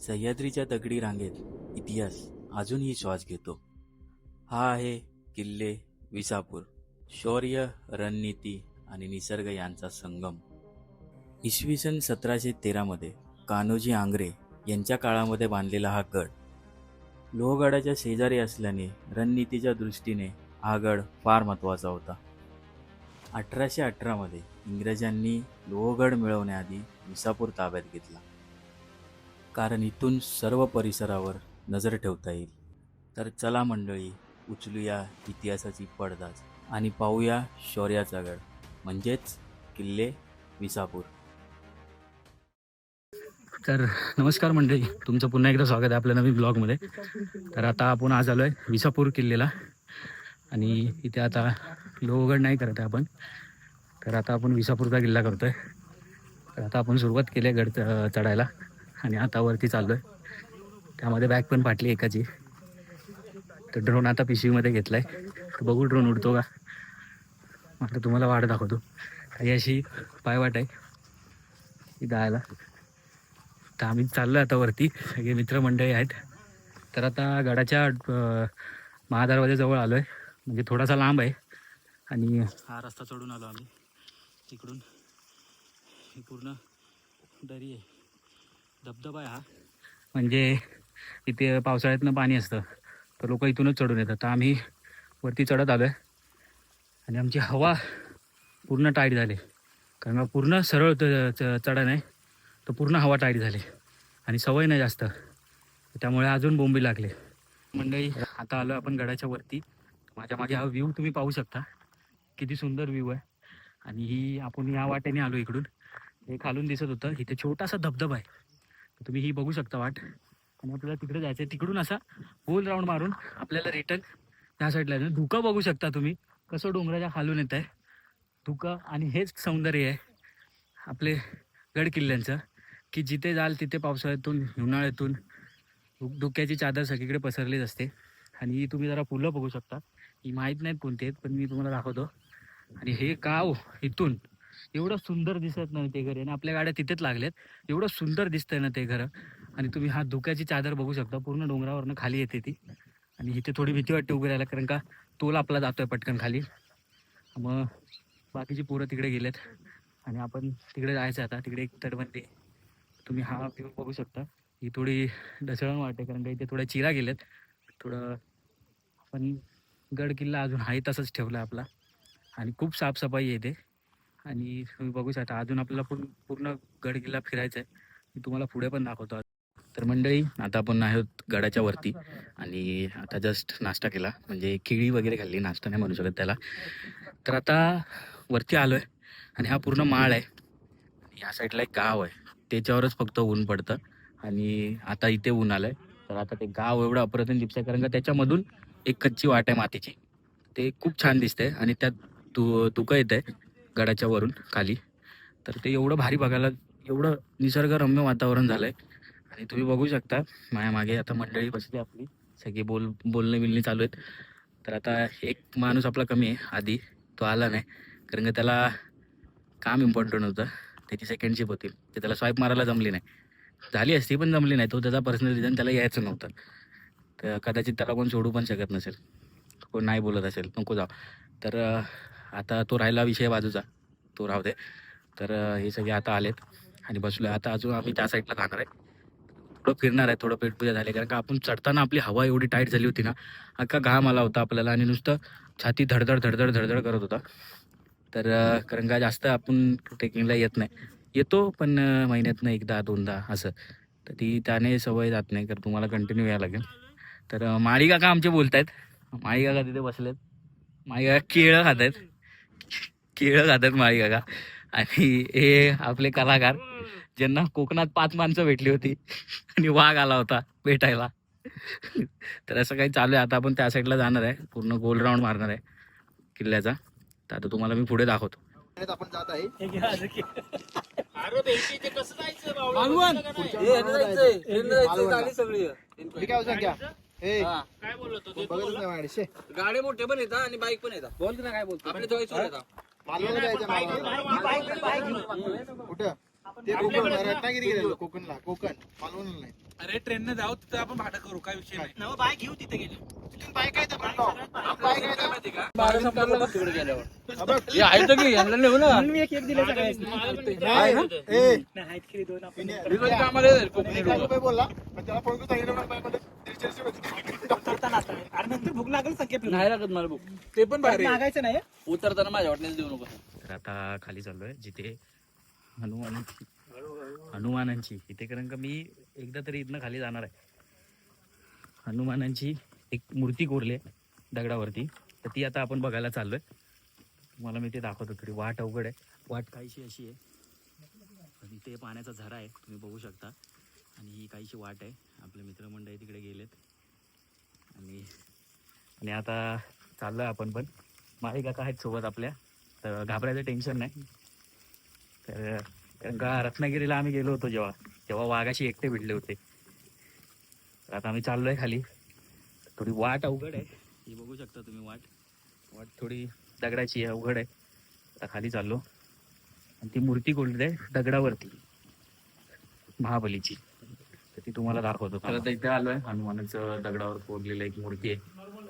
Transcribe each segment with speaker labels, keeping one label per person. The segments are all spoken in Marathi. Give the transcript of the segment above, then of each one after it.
Speaker 1: सह्याद्रीच्या दगडी रांगेत इतिहास अजूनही श्वास घेतो. हा आहे किल्ले विसापूर शौर्य रणनीती आणि निसर्ग यांचा संगम. इसवी सन सतराशे तेरामध्ये कान्होजी आंग्रे यांच्या काळामध्ये बांधलेला हा गड लोहगडाच्या शेजारी असल्याने रणनीतीच्या दृष्टीने हा गड फार महत्त्वाचा होता. अठराशे अठरामध्ये इंग्रजांनी लोहगड मिळवण्याआधी विसापूर ताब्यात घेतला. कारण इथून सर्व परिसरावर नजर ठेवता येईल. तर चला मंडळी उचलूया इतिहासाची पडदाच आणि पाहूया शौर्याचा गड म्हणजेच किल्ले विसापूर.
Speaker 2: तर नमस्कार मंडळी तुमचं पुन्हा एकदा स्वागत आहे आपल्या नवीन ब्लॉगमध्ये. तर आता आपण आज आलो आहे विसापूर किल्ल्याला आणि इथे आता लोहगड नाही करत आहे आपण. तर आता आपण विसापूरचा किल्ला करतो आहे तर आता आपण सुरुवात केली आहे गड च- चढायला. आणि आता वरती चाललो आहे त्यामध्ये बॅग पण फाटली एकाची. तर ड्रोन आता पिशवीमध्ये घेतला आहे तर बघू ड्रोन उडतो का? म्हटलं तुम्हाला वाट दाखवतो. काही अशी पायवाट आहे. जायला तर आम्ही चाललो आता वरती. सगळे मित्रमंडळी आहेत. तर आता गडाच्या अ, जवळ आलो आहे म्हणजे थोडासा लांब आहे. आणि हा रस्ता चढून आलो आम्ही. तिकडून ही पूर्ण दरी आहे. धबधबा आहे हा. म्हणजे इथे पावसाळ्यातनं पाणी असतं. तर लोक इथूनच चढून येतात. तर आम्ही वरती चढत आलो आहे आणि आमची हवा पूर्ण टाईट झाली. कारण पूर्ण सरळ त- च- चढण आहे तर पूर्ण हवा टाईट झाली. आणि सवय नाही जास्त. त्यामुळे अजून बोंबी लागले. मंडळी आता आलो आपण गडाच्या वरती. माझ्या मागे हा व्ह्यू तुम्ही पाहू शकता. किती सुंदर व्ह्यू आहे. आणि ही आपण या वाटेने आलो इकडून. हे खालून दिसत होतं. इथे छोटासा धबधबा आहे. तुम्ही ही बघू शकता वाट. आणि आपल्याला तिकडे जायचं आहे तिकडून असा गोल राऊंड मारून आपल्याला रिटर्न त्या साईडला आहे धुकं बघू शकता तुम्ही. कसं डोंगराच्या खालून येत आहे धुकं आणि हेच सौंदर्य आहे आपले गड किल्ल्यांचं की जिथे जाल तिथे पावसाळ्यातून उन्हाळ्यातून धुक्याची चादर सगळीकडे पसरलीच असते. आणि ही तुम्ही जरा फुलं बघू शकता. ही माहीत नाहीत कोणती आहेत पण मी तुम्हाला दाखवतो. आणि हे गाव इथून एवढं सुंदर दिसत नाही ते घर आणि आपल्या गाड्या तिथेच लागल्यात. एवढं सुंदर दिसतंय ना ते घर. आणि तुम्ही हा धुक्याची चादर बघू शकता. पूर्ण डोंगरावरनं खाली येते ती. आणि इथे थोडी भीती वाटते उभी राहायला कारण का तोल आपला जातोय पटकन खाली. मग बाकीची पोरं तिकडे गेलेत. आणि आपण तिकडे जायचं आता. तिकडे एक तटबंदी तुम्ही हा व्ह्यू बघू शकता. ही थोडी ढसळण वाटते कारण का इथे थोड्या चिरा गेल्यात. थोडं पण गड किल्ला अजून आहे तसंच ठेवला आपला. आणि खूप साफसफाई आहे आणि तुम्ही बघू शकता अजून आपल्याला पूर्ण पूर्ण गड किल्ला फिरायचा आहे मी तुम्हाला पुढे पण दाखवतो. तर मंडळी आता आपण आहोत गडाच्या वरती. आणि आता जस्ट नाश्ता केला. म्हणजे केळी वगैरे खाल्ली नाश्ता नाही म्हणू शकत त्याला. तर आता वरती आलो आहे आणि हा पूर्ण माळ आहे. या साईडला एक गाव आहे. त्याच्यावरच फक्त ऊन पडतं. आणि आता इथे ऊन आलं आहे तर आता ते गाव एवढं अप्रतिम दिसतंय कारण का त्याच्यामधून एक कच्ची वाट आहे मातीची. ते खूप छान दिसतंय. आणि त्यात तु तुकं येत आहे गडाच्या वरून खाली. तर ते एवढं भारी बघायला एवढं निसर्गरम्य वातावरण झालंय. आणि तुम्ही बघू शकता माझ्या मागे आता मंडळी बसली आपली. सगळी बोल बोलणे बिलणे चालू आहेत. तर आता एक माणूस आपला कमी आहे. आधी तो आला नाही. कारण का त्याला काम इम्पॉर्टंट होतं. त्याची सेकंड शिप होती. ते त्याला स्वाईप मारायला जमली नाही. झाली असती पण जमली नाही. तो त्याचा पर्सनल रिझन त्याला यायचं नव्हतं. तर कदाचित त्याला कोण सोडू पण शकत नसेल. कोण नाही बोलत असेल नको जाऊ. तर आता तो राहिला विषय बाजूचा. तो राहू दे. तर हे सगळे आता आलेत आणि बसलो आता अजून आम्ही त्या साईडला जाणार आहे. थोडं फिरणार आहे. थोडं पेटपूजा झाली कारण का आपण चढताना आपली हवा एवढी टाईट झाली होती ना अख्खा घाम आला होता आपल्याला आणि नुसतं छाती धडधड धडधड धडधड करत होता. तर कारण का जास्त आपण ट्रेकिंगला येत नाही. येतो पण महिन्यातनं एकदा दोनदा असं. तर ती त्याने सवय जात नाही. तर तुम्हाला कंटिन्यू यायला लागेल. तर माळी काका आमचे बोलतायत. माळी काका तिथे बसलेत. माळी काका केळं खात आहेत केळं खातात माळी काका. आणि हे आपले कलाकार ज्यांना कोकणात पाच माणसं भेटली होती आणि वाघ आला होता भेटायला. तर असं काही चालू आहे. आता आपण त्या साईडला जाणार आहे. पूर्ण गोल राऊंड मारणार आहे किल्ल्याचा. तर आता तुम्हाला मी पुढे दाखवतो.
Speaker 3: आपण जात आहे. हे
Speaker 4: गाडी मोठे पण येतात आणि बाईक पण येतात. बोल ना काय बोलतो?
Speaker 3: मालवण कुठं? ते कोकण रत्नागिरी गेलेलो कोकणला कोकण. मालवण नाही.
Speaker 5: अरे ट्रेनने जाऊ तिथं आपण भाडं करू काय विषय नाही
Speaker 3: नवं बाय घेऊ तिथे गेले बाय काय?
Speaker 4: तिकडे गेल्यावर
Speaker 3: हा
Speaker 4: आहे तर की यांना नेऊ ना
Speaker 3: मी एक एक दिले सगळ्यांनी.
Speaker 4: आहे ना?
Speaker 3: ए, नाहीत की दोन आपण.
Speaker 4: मी कधी कामाला येईल कोकणी
Speaker 3: एक
Speaker 4: लोकं.
Speaker 3: लाख रुपये बोलला पण त्याला फोन करून सांगितलं ना, बायमध्ये दीडशे रुपये.
Speaker 6: करताना आता. आणि नंतर भूक लागेल संकेत
Speaker 4: नाही लागत मला बुक
Speaker 5: ते पण भारी आहे.
Speaker 6: मागायचं नाही
Speaker 4: उतरताना माझ्या वाटण्यास देऊ नको
Speaker 2: तर आता खाली चाललोय जिथे हनुमानाची हनुमानांची इथे कारण का मी एकदा तरी इथनं खाली जाणार आहे. हनुमानांची एक मूर्ती कोरली आहे दगडावरती. तर ती आता आपण बघायला चाललोय. तुम्हाला मी ते दाखवतो थोडी वाट अवघड आहे. वाट काहीशी अशी आहे. आणि ते पाण्याचा झरा आहे. तुम्ही बघू शकता. आणि ही काहीशी वाट आहे. आपले मित्रमंडळी तिकडे गेलेत. आणि आणि आता चाललोय आपण पण. माही काका आहेत सोबत आपल्या? तर घाबरायचं टेन्शन नाही. तर कारण का रत्नागिरीला आम्ही गेलो होतो जेव्हा. तेव्हा वाघाशी एकटे भिडले होते. तर आता आम्ही चाललोय खाली. थोडी वाट अवघड आहे. ही बघू शकता तुम्ही वाट. वाट थोडी दगडाची आहे अवघड आहे. आता खाली चाललो. आणि ती मूर्ती कोणती आहे दगडावरती. महाबलीची. तर ती तुम्हाला दाखवतो. तर आता इथे आलोय. हनुमानाचं दगडावर कोरलेलं एक मूर्ती आहे.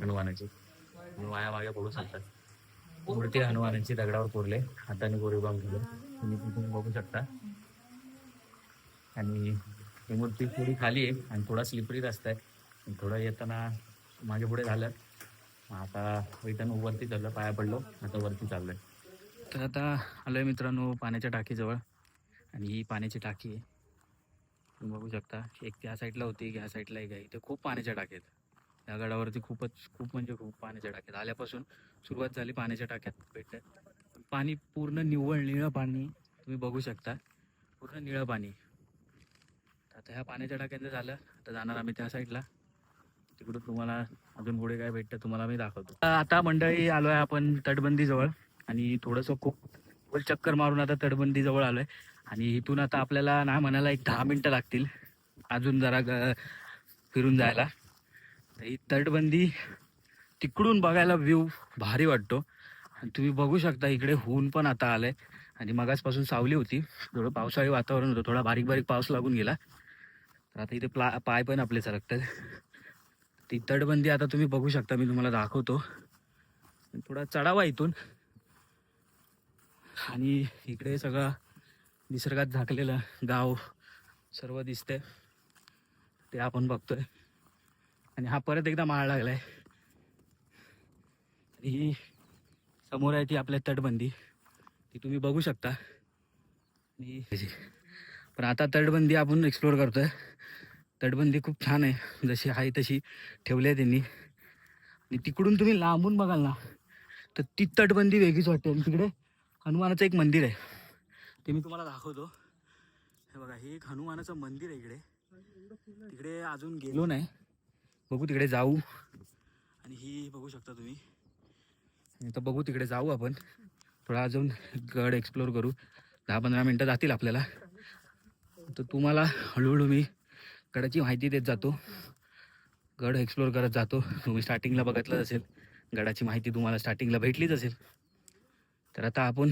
Speaker 2: हनुमानाची. माझ्या मागे बघू शकता. मूर्ती हनुमानाची दगडावर कोरले हाताने गोरेबाम तुम्ही ती तुम्ही बघू शकता. आणि ही मूर्ती थोडी खाली आहे आणि थोडा स्लिपरी रस्ता आहे. आणि थोडं येताना माझ्या पुढे झालं. मग आता इथं वरती चाललं पाया पडलो आता वरती चाललोय. तर आता आलोय मित्रांनो पाण्याच्या टाकीजवळ. आणि ही पाण्याची टाकी आहे. तुम्ही बघू शकता एक त्या साईडला होती ह्या साईडला एक आहे. इथे खूप पाण्याच्या टाक्यात या गडावरती खूपच खूप म्हणजे खूप पाण्याच्या टाक्यात आल्यापासून सुरुवात झाली पाण्याच्या टाक्यात भेटत पाणी पूर्ण निव्वळ निळं पाणी तुम्ही बघू शकता. पूर्ण निळं पाणी. आता ह्या पाण्याच्या टाक्यांचं झालं. आता जाणार आम्ही त्या साईडला तिकडून तुम्हाला अजून पुढे काय भेटतं तुम्हाला मी दाखवतो. आता मंडळी आलो आहे आपण तटबंदीजवळ आणि थोडंसं खूप चक्कर मारून आता तटबंदीजवळ आलो आहे आणि इथून आता आपल्याला ना म्हणायला एक दहा मिनटं लागतील. अजून जरा ग- फिरून जायला. तर ही तटबंदी तिकडून बघायला व्ह्यू भारी वाटतो. आणि तुम्ही बघू शकता इकडे हून पण आता आलंय. आणि मगाचपासून सावली होती. थोडं पावसाळी वातावरण होतं. थोडा बारीक बारीक पाऊस लागून गेला. तर आता इथे प्ला पाय पण आपले सरकतात ती तटबंदी आता तुम्ही बघू शकता मी तुम्हाला दाखवतो. थोडा चढावा इथून. आणि इकडे सगळं निसर्गात झाकलेलं गाव सर्व दिसतंय. ते आपण बघतोय. आणि हा परत एकदा माळ लागलाय. ही समोर आहे ती आपल्या तटबंदी. ती तुम्ही बघू शकता. आणि पण आता तटबंदी आपण एक्सप्लोर करतोय. तटबंदी खूप छान आहे. जशी आहे तशी ठेवली आहे त्यांनी. आणि तिकडून तुम्ही लांबून बघाल ना तर ती तटबंदी वेगळीच वाटते. आणि तिकडे हनुमानाचं एक मंदिर आहे. ते मी तुम्हाला दाखवतो. हे बघा हे एक हनुमानाचं मंदिर आहे इकडे. तिकडे अजून गेलो नाही. बघू तिकडे जाऊ. आणि ही बघू शकता तुम्ही. तर बघू तिकडे जाऊ आपण. थोडा अजून गड एक्सप्लोर करू. दहा पंधरा मिनटं जातील आपल्याला. तर तुम्हाला हळूहळू मी गडाची माहिती देत जातो. गड एक्सप्लोर करत जातो. तुम्ही स्टार्टिंगला बघितलंच असेल. गडाची माहिती तुम्हाला स्टार्टिंगला भेटलीच असेल. तर आता आपण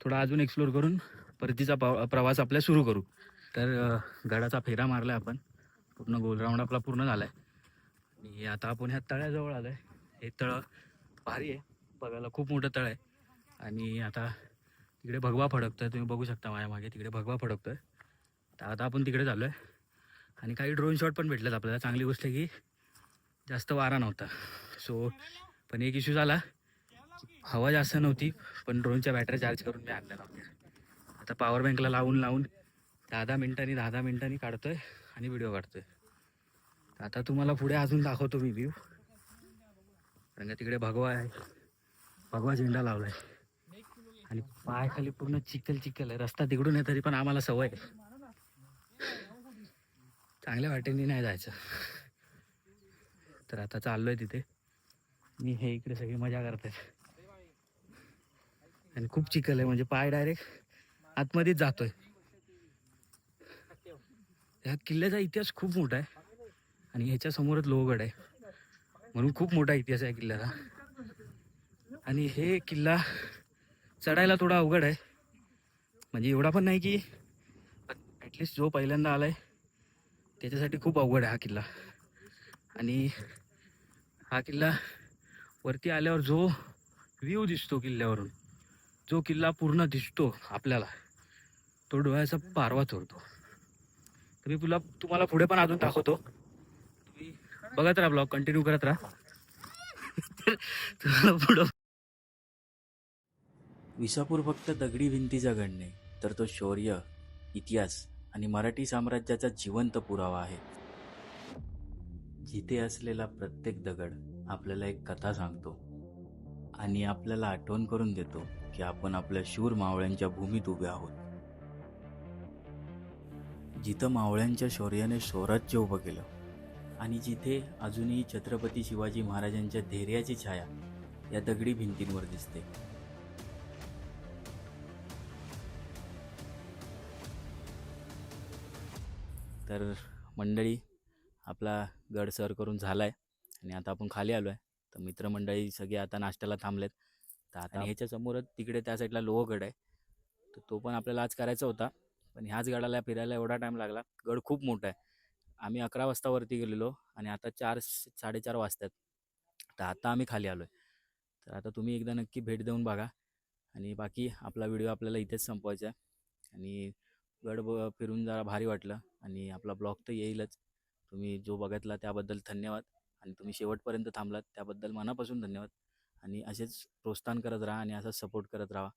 Speaker 2: थोडा अजून एक्सप्लोर करून परतीचा प्रवास आपला सुरू करू. तर गडाचा फेरा मारला आपण. पूर्ण गोल राऊंड आपला पूर्ण झाला आहे आणि आता आपण ह्या तळ्याजवळ आलो आहे हे तळं भारी आहे. बघायला खूप मोठं तळ आहे. आणि आता तिकडे भगवा फडकतोय. तुम्ही बघू शकता माझ्या मागे. तिकडे भगवा फडकतो आहे तर आता आपण तिकडे चाललो आहे आणि काही ड्रोन शॉट पण भेटलेत आपल्याला. चांगली गोष्ट आहे की जास्त वारा नव्हता. सो पण एक इश्यू झाला. हवा जास्त नव्हती पण ड्रोनच्या बॅटरी चार्ज करून मी आणल्या नव्हत्या आता पॉवर बँकला लावून लावून दहा दहा मिनिटांनी दहा दहा मिनिटांनी काढतोय आणि व्हिडिओ काढतोय. आहे आता तुम्हाला पुढे अजून दाखवतो मी व्ह्यू कारण का तिकडे भगवा आहे. भगवा झेंडा लावलाय. आणि पायाखाली पूर्ण चिखल चिखल आहे. रस्ता तिकडून आहे तरी पण आम्हाला सवय आहे. चांगल्या वाटेने नाही जायचं. तर आता चाललोय तिथे. मी हे इकडे सगळी मजा करतात आणि खूप चिखल आहे म्हणजे पाय डायरेक्ट आतमध्येच जातोय. ह्या किल्ल्याचा इतिहास खूप मोठा आहे. आणि ह्याच्या समोरच लोहगड आहे. म्हणून खूप मोठा इतिहास आहे किल्ल्याचा. आणि हे किल्ला चढायला थोडा अवघड आहे. म्हणजे एवढा पण नाही की ॲटलिस्ट जो पहिल्यांदा आलाय त्याच्यासाठी खूप अवघड आहे हा किल्ला. आणि हा किल्ला वरती आल्यावर जो व्ह्यू दिसतो किल्ल्यावरून जो किल्ला पूर्ण दिसतो आपल्याला तो डोळ्याचा पारवा चोरतो तर मी तुला तुम्हाला पुढे पण अजून दाखवतो. तुम्ही बघत राहा ब्लॉग कंटिन्यू करत राहा. तुम्हाला पुढं
Speaker 1: विसापूर फक्त दगडी भिंतीचा घडणे नाही तर तो शौर्य इतिहास आणि मराठी साम्राज्याचा जिवंत पुरावा आहे. जिथे असलेला प्रत्येक दगड आपल्याला एक कथा सांगतो. आणि आपल्याला आठवण करून देतो की आपण आपल्या शूर मावळ्यांच्या भूमीत उभे आहोत. जिथं मावळ्यांच्या शौर्याने स्वराज्य उभं केलं आणि जिथे अजूनही छत्रपती शिवाजी महाराजांच्या धैर्याची छाया या दगडी भिंतींवर दिसते. तर मंडळी आपला गड सर करून झाला आहे आणि आता आपण खाली आलो आहे तर मित्रमंडळी सगळे आता नाश्त्याला थांबलेत. तर आता ह्याच्या समोरच तिकडे त्या साईडला लोहगड आहे. तर तो पण आपल्याला आज करायचा होता. पण ह्याच गडाला फिरायला एवढा टाईम लागला. गड खूप मोठा आहे. आम्ही अकरा वाजता वरती गेलेलो आणि आता चार साडेचार वाजतात तर आता आम्ही खाली आलो आहे तर आता तुम्ही एकदा नक्की भेट देऊन बघा. आणि बाकी आपला व्हिडिओ आपल्याला इथेच संपवायचा आहे. आणि गड फिरून जरा भारी वाटलं आणि आपला ब्लॉग तर येईलच. तुम्ही जो बघितला त्याबद्दल धन्यवाद आणि तुम्ही शेवटपर्यंत थांबलात त्याबद्दल मनापासून धन्यवाद. आणि असेच प्रोत्साहन करत राहा आणि असाच सपोर्ट करत राहा.